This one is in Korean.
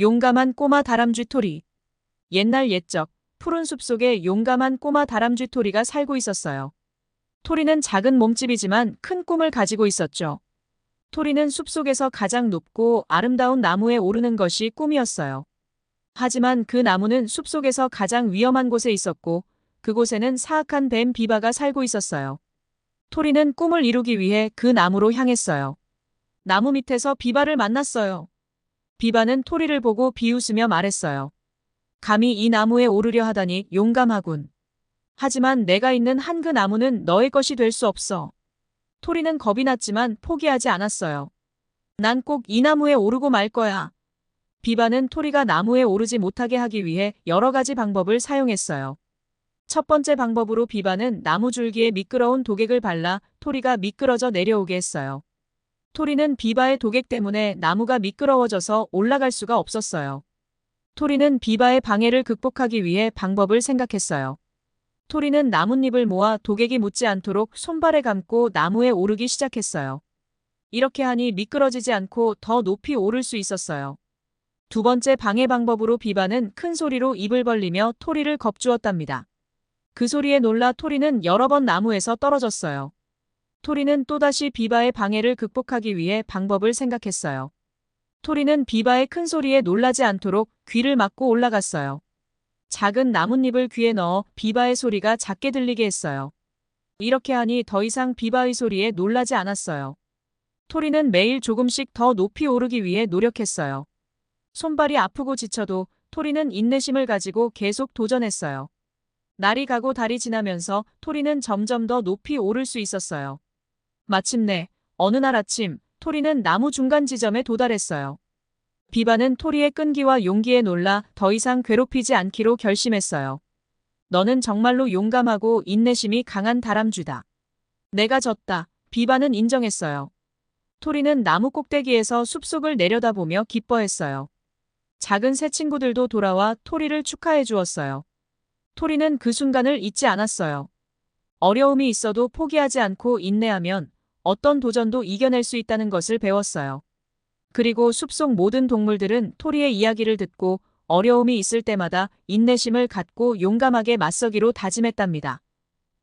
용감한 꼬마 다람쥐 토리. 옛날 옛적 푸른 숲 속에 용감한 꼬마 다람쥐 토리가 살고 있었어요. 토리는 작은 몸집이지만 큰 꿈을 가지고 있었죠. 토리는 숲속에서 가장 높고 아름다운 나무에 오르는 것이 꿈이었어요. 하지만 그 나무는 숲속에서 가장 위험한 곳에 있었고 그곳에는 사악한 뱀 비바가 살고 있었어요. 토리는 꿈을 이루기 위해 그 나무로 향했어요. 나무 밑에서 비바를 만났어요. 비바는 토리를 보고 비웃으며 말했어요. 감히 이 나무에 오르려 하다니 용감하군. 하지만 내가 있는 한 그 나무는 너의 것이 될 수 없어. 토리는 겁이 났지만 포기하지 않았어요. 난 꼭 이 나무에 오르고 말 거야. 비바는 토리가 나무에 오르지 못하게 하기 위해 여러 가지 방법을 사용했어요. 첫 번째 방법으로 비바는 나무 줄기에 미끄러운 도객을 발라 토리가 미끄러져 내려오게 했어요. 토리는 비바의 도객 때문에 나무가 미끄러워져서 올라갈 수가 없었어요. 토리는 비바의 방해를 극복하기 위해 방법을 생각했어요. 토리는 나뭇잎을 모아 도객이 묻지 않도록 손발에 감고 나무에 오르기 시작했어요. 이렇게 하니 미끄러지지 않고 더 높이 오를 수 있었어요. 두 번째 방해 방법으로 비바는 큰 소리로 입을 벌리며 토리를 겁주었답니다. 그 소리에 놀라 토리는 여러 번 나무에서 떨어졌어요. 토리는 또다시 비바의 방해를 극복하기 위해 방법을 생각했어요. 토리는 비바의 큰 소리에 놀라지 않도록 귀를 막고 올라갔어요. 작은 나뭇잎을 귀에 넣어 비바의 소리가 작게 들리게 했어요. 이렇게 하니 더 이상 비바의 소리에 놀라지 않았어요. 토리는 매일 조금씩 더 높이 오르기 위해 노력했어요. 손발이 아프고 지쳐도 토리는 인내심을 가지고 계속 도전했어요. 날이 가고 달이 지나면서 토리는 점점 더 높이 오를 수 있었어요. 마침내 어느 날 아침 토리는 나무 중간 지점에 도달했어요. 비바는 토리의 끈기와 용기에 놀라 더 이상 괴롭히지 않기로 결심했어요. 너는 정말로 용감하고 인내심이 강한 다람쥐다. 내가 졌다. 비바는 인정했어요. 토리는 나무 꼭대기에서 숲속을 내려다보며 기뻐했어요. 작은 새 친구들도 돌아와 토리를 축하해 주었어요. 토리는 그 순간을 잊지 않았어요. 어려움이 있어도 포기하지 않고 인내하면 어떤 도전도 이겨낼 수 있다는 것을 배웠어요. 그리고 숲속 모든 동물들은 토리의 이야기를 듣고 어려움이 있을 때마다 인내심을 갖고 용감하게 맞서기로 다짐했답니다.